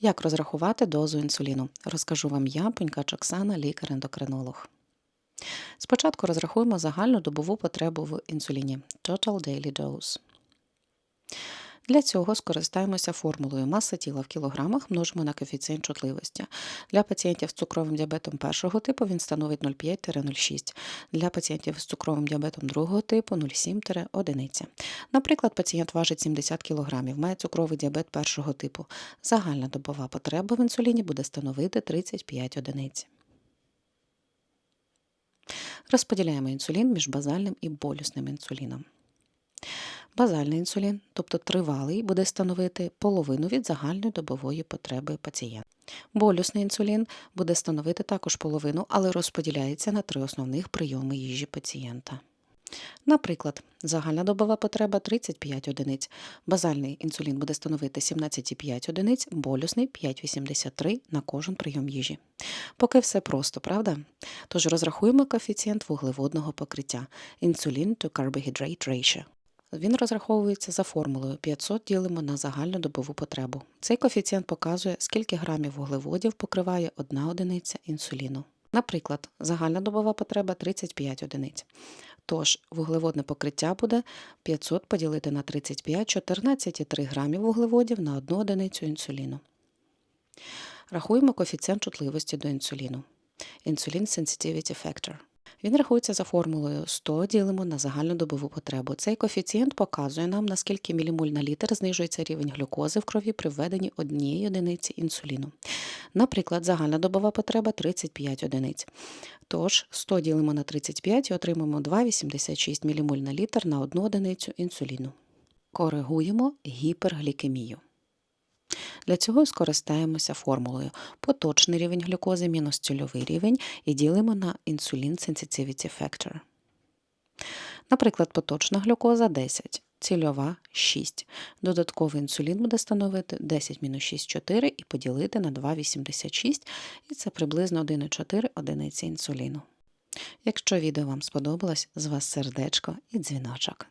Як розрахувати дозу інсуліну? Розкажу вам я, Пунькач Оксана, лікар-ендокринолог. Спочатку розрахуємо загальну добову потребу в інсуліні Total Daily Dose. Для цього скористаємося формулою маса тіла в кілограмах множимо на коефіцієнт чутливості. Для пацієнтів з цукровим діабетом першого типу він становить 0,5-0,6. Для пацієнтів з цукровим діабетом другого типу 0,7-1. Наприклад, пацієнт важить 70 кг, має цукровий діабет першого типу. Загальна добова потреба в інсуліні буде становити 35 одиниць. Розподіляємо інсулін між базальним і болюсним інсуліном. Базальний інсулін, тобто тривалий, буде становити половину від загальної добової потреби пацієнта. Болюсний інсулін буде становити також половину, але розподіляється на три основних прийоми їжі пацієнта. Наприклад, загальна добова потреба 35 одиниць, базальний інсулін буде становити 17,5 одиниць, болюсний 5,83 на кожен прийом їжі. Поки все просто, правда? Тож розрахуємо коефіцієнт вуглеводного покриття інсулін to carbohydrate ratio. Він розраховується за формулою 500 ділимо на загальну добову потребу. Цей коефіцієнт показує, скільки грамів вуглеводів покриває одна одиниця інсуліну. Наприклад, загальна добова потреба 35 одиниць. Тож вуглеводне покриття буде 500 поділити на 35 14,3 грамів вуглеводів на одну одиницю інсуліну. Рахуємо коефіцієнт чутливості до інсуліну. Insulin Sensitivity Factor. Він рахується за формулою 100 ділимо на загальну добову потребу. Цей коефіцієнт показує нам, наскільки мілімоль на літр знижується рівень глюкози в крові при введенні однієї одиниці інсуліну. Наприклад, загальна добова потреба 35 одиниць. Тож 100 ділимо на 35 і отримаємо 2,86 ммоль на літр на одну одиницю інсуліну. Коригуємо гіперглікемію. Для цього скористаємося формулою поточний рівень глюкози мінус цільовий рівень і ділимо на інсулін Sensitivity Factor. Наприклад, поточна глюкоза 10, цільова 6. Додатковий інсулін буде становити 10 мінус 6 4 і поділити на 2,86, і це приблизно 1,4 одиниці інсуліну. Якщо відео вам сподобалось, з вас сердечко і дзвіночок.